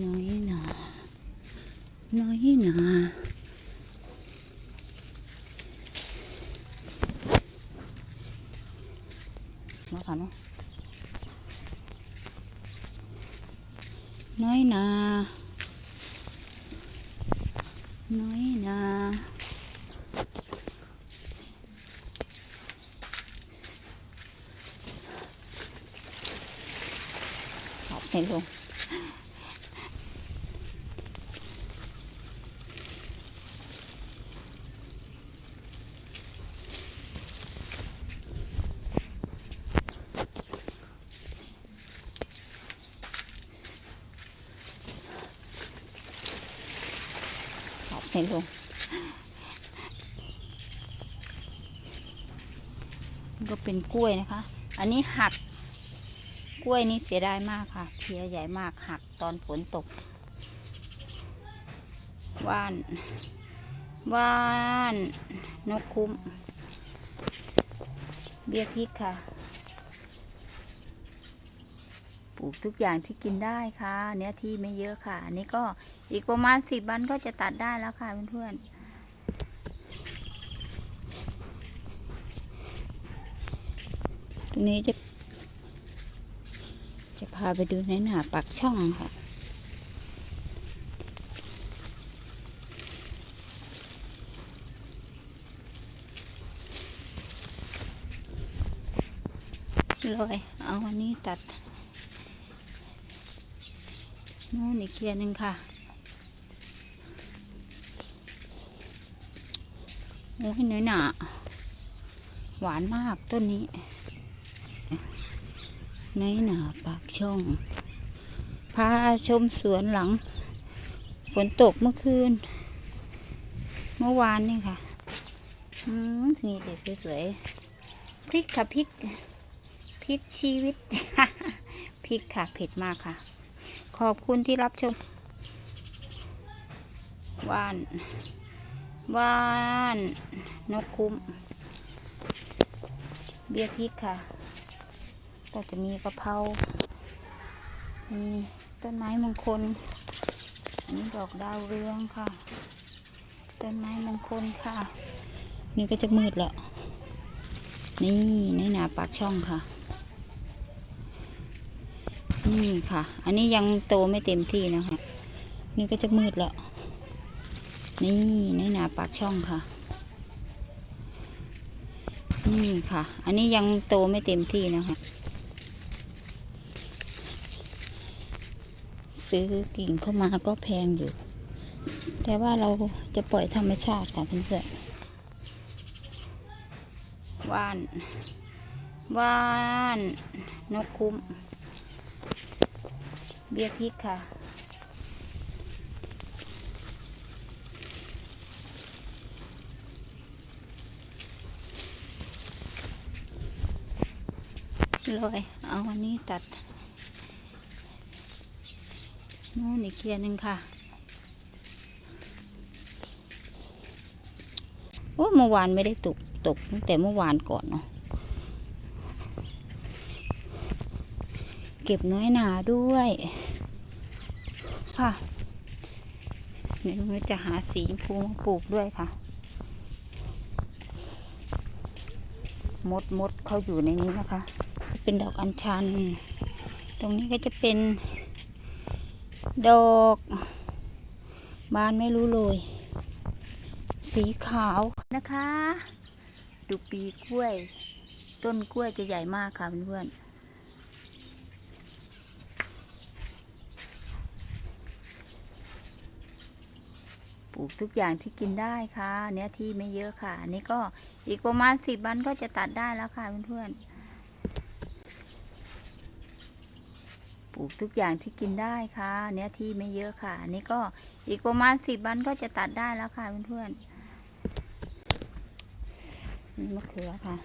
น้อยหนาน้อยหนามาค่ะเนาะน้อยหนาน้อยหนาเอา ให้ลงก็เป็นกล้วยนะคะ อันนี้หัก กล้วยนี้เสียดายมากค่ะเพียใหญ่มากหักตอนฝนตก ว่าน ว่าน นกคุ้ม เบี้ยพริกค่ะ ป ลูกทุกอย่างที่กินได้ค่ะ เนื้อที่ไม่เยอะค่ะ อันนี้ก็อีกประมาณสิบวันก็จะตัดได้แล้วค่ะเพื่อนๆตรงนี้จะ จะพาไปดูในหน้าปากช่องค่ะลอยเอาอันนี้ตัด นู่นอีกเคลียร์หนึ่งค่ะโอ้ยเนื้อหนาหวานมากต้นนี้เนื้อหนาปากช่อง พาชมสวนหลัง ฝนตกเมื่อคืน เมื่อวานนี่ค่ะ อืมนี่เด็กสวยๆพริกค่ะพริกพริกชีวิต พริกค่ะเผ็ดมากค่ะ ขอบคุณที่รับชมว่านว่านนกคุ้ม เบี้ยพริกค่ะ ก็จะมีกะเพรา มีต้นไม้มงคล อันนี้ดอกดาวเรืองค่ะ ต้นไม้มงคลค่ะ นี่ก็จะมืดแล้วนี่ในหนาปากช่องค่ะ นี่ค่ะ อันนี้ยังโตไม่เต็มที่นะคะ นี่ก็จะมืดแล้วนี่ในหนาปากช่องค่ะ นี่ค่ะ อันนี้ยังโตไม่เต็มที่นะคะ ซื้อกิ่งเข้ามาก็แพงอยู่ แต่ว่าเราจะปล่อยธรรมชาติค่ะเพื่อนๆว่านว่าน นกคุ้ม เบี้ยพริกค่ะ ลอย เอาอันนี้ตัดนู่นอีกเคลียร์หนึ่งค่ะ โอ้เมื่อวานไม่ได้ตกตกตั้งแต่เมื่อวานก่อนเนาะ เก็บน้อยหนาด้วยค่ะเดี๋ยวเราจะหาสีพูมาปลูกด้วยค่ะ มดมดเขาอยู่ในนี้นะคะ เป็นดอกอัญชัน ตรงนี้ก็จะเป็นดอกบานไม่รู้เลย สีขาวนะคะ ดูปีกล้วย ต้นกล้วยจะใหญ่มากค่ะเพื่อนๆ ปลูกทุกอย่างที่กินได้ค่ะ เนื้อที่ไม่เยอะค่ะ อันนี้ก็อีกประมาณสิบวันก็จะตัดได้แล้วค่ะเพื่อนๆปลูกทุกอย่างที่กินได้ค่ะ เนื้อที่ไม่เยอะค่ะ อันนี้ก็อีกประมาณสิบวันก็จะตัดได้แล้วค่ะเพื่อนๆนี่มะเขือค่ะ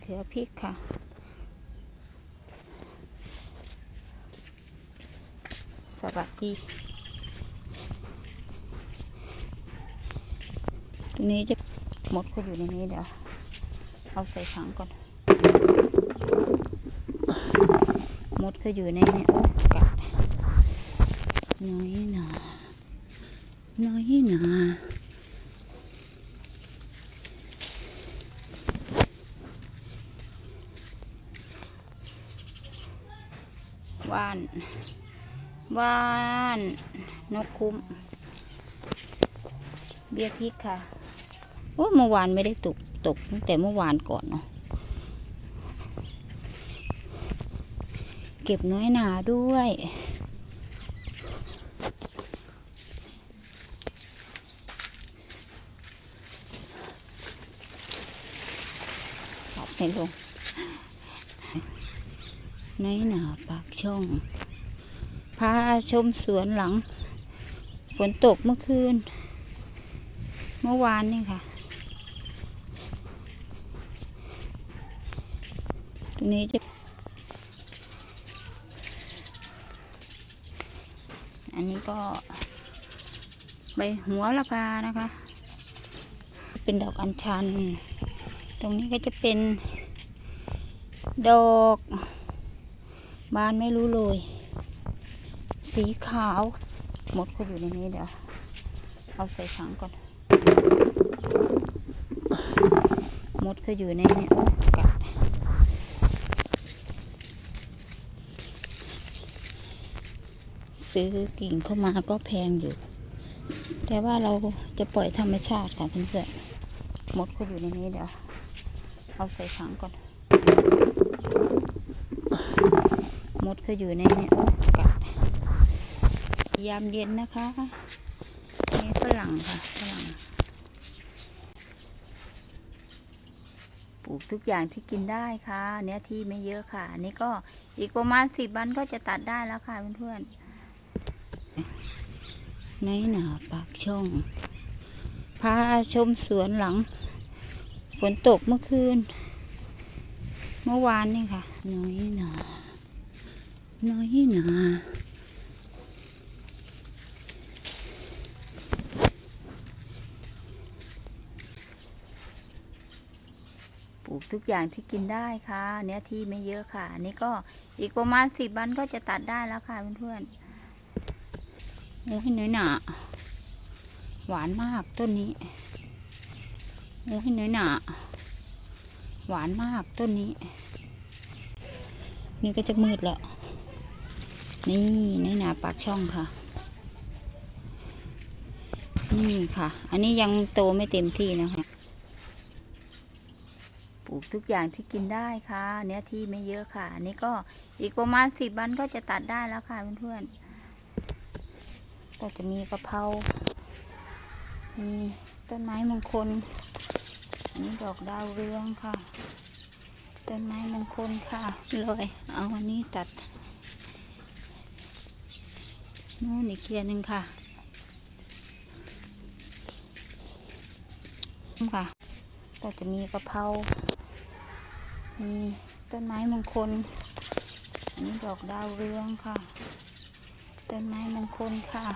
เขือพริกค่ะสวัสดี ตรง นี้จะหมดก็อยู่ในนี้เดี๋ยวเอาใส่ถังก่อนหมดก็อยู่ในนี้โอ้กัดน้อยหนาน้อยหนาว่านว่าน นกคุ้ม เบียร์พริกค่ะ โอ้เมื่อวานไม่ได้ตกตกตั้งแต่เมื่อวานก่อนเนาะเก็บน้อยหนาด้วย ขอบให้ลงน้อยหนาปากช่อง พาชมสวนหลัง ฝนตกเมื่อคืน เมื่อวานนี่ค่ะ ตรง นี้จะ อันนี้ก็ใบหัวละพานะคะ เป็นดอกอัญชัน ตรงนี้ก็จะเป็นดอกบานไม่รู้เลย สีขาว หมดก็อยู่ในนี้เดี๋ยว เอาใส่ถังก่อนหมดก็อยู่ในนี้โอ้กัด ซื้อกิ่งเข้ามาก็แพงอยู่ แต่ว่าเราจะปล่อยธรรมชาติค่ะเพื่อนๆมดก็อยู่ในนี้เดี๋ยวเอาใส่ถังก่อน มดก็อยู่ในนี้โอ้กัดยามเย็นนะคะนี่ฝรั่งค่ะฝรั่งปลูกทุกอย่างที่กินได้ค่ะ เนื้อที่ไม่เยอะค่ะ อันนี้ก็อีกประมาณสิบวันก็จะตัดได้แล้วค่ะเพื่อนๆ ในหนาปากช่อง พาชมสวนหลัง ฝนตกเมื่อคืน เมื่อวานนี่ค่ะ น้อยหนาน้อยหนาปลูกทุกอย่างที่กินได้ค่ะ เนื้อที่ไม่เยอะค่ะ อันนี้ก็อีกประมาณสิบวันก็จะตัดได้แล้วค่ะเพื่อนๆ โอ้ยน้อยหนาหวานมากต้นนี้โอ้ยน้อยหนาหวานมากต้นนี้ นี่ก็จะมืดแล้วนี่น้อยหนาปากช่องค่ะ นี่ค่ะ อันนี้ยังโตไม่เต็มที่นะคะปลูกทุกอย่างที่กินได้ค่ะ เนื้อที่ไม่เยอะค่ะ อันนี้ก็อีกประมาณสิบวันก็จะตัดได้แล้วค่ะเพื่อนๆ ก็จะมีกะเพรา มีต้นไม้มงคล อันนี้ดอกดาวเรืองค่ะ ต้นไม้มงคลค่ะ เลย เอาอันนี้ตัด นู่นอีกเคลียหนึ่งค่ะ ค่ะ ก็จะมีกะเพรา มีต้นไม้มงคล อันนี้ดอกดาวเรืองค่ะ ต้นไม้มงคลค่ะ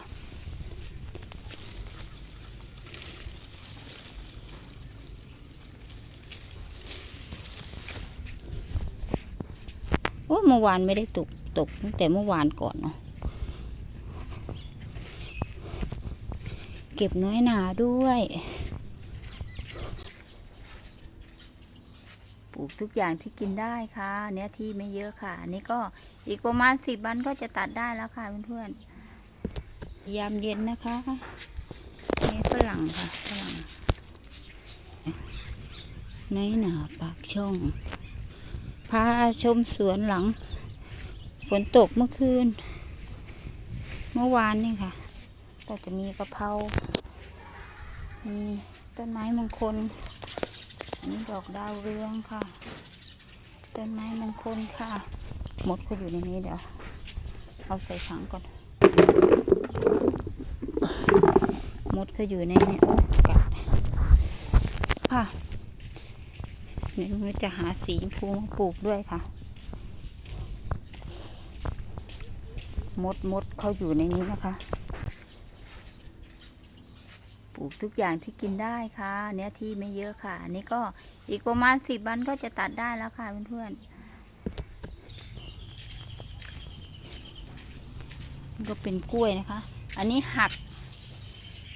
โอ้เมื่อวานไม่ได้ตกตกตั้งแต่เมื่อวานก่อนเนาะ เก็บน้อยหนาด้วย ปลูก ทุกอย่างที่กินได้ค่ะ เนื้อที่ไม่เยอะค่ะ อันนี้ก็อีกประมาณสิบวันก็จะตัดได้แล้วค่ะเพื่อนๆยามเย็นนะคะนี่ฝรั่งค่ะฝรั่งในหนาปากช่องพาชมสวนหลังฝนตกเมื่อคืน เมื่อวานนี่ค่ะ ก็จะมีกระเพรามีต้นไม้มงคล นนี้ดอกดาวเรืองค่ะ ต้นไม้มงคลค่ะ หมดก็อยู่ในนี้เดี๋ยว เอาใส่ถังก่อน หมดก็อยู่ในนี้โอ้กัดค่ะเดี๋ยวเราจะหาสีพูมาปลูกด้วยค่ะ มดมดเขาอยู่ในนี้นะคะ ลูกทุกอย่างที่กินได้ค่ะ เนื้อที่ไม่เยอะค่ะ อันนี้ก็อีกประมาณสิบวันก็จะตัดได้แล้วค่ะเพื่อนๆก็เป็นกล้วยนะคะ อันนี้หัก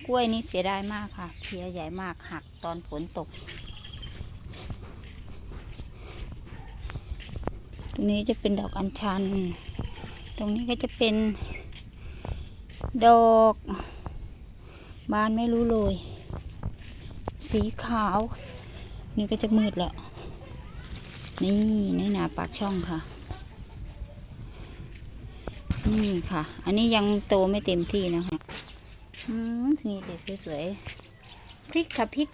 กล้วยนี้เสียดายมากค่ะเพียใหญ่มากหักตอนฝนตก ตรงนี้จะเป็นดอกอัญชัน ตรงนี้ก็จะเป็นดอก บานไม่รู้เลย สีขาว นี่ก็จะมืดแล้ว นี่ในหนาปากช่องค่ะ นี่ค่ะ อันนี้ยังโตไม่เต็มที่นะคะ อืมนี่เด็กสวยๆพริกค่ะพริก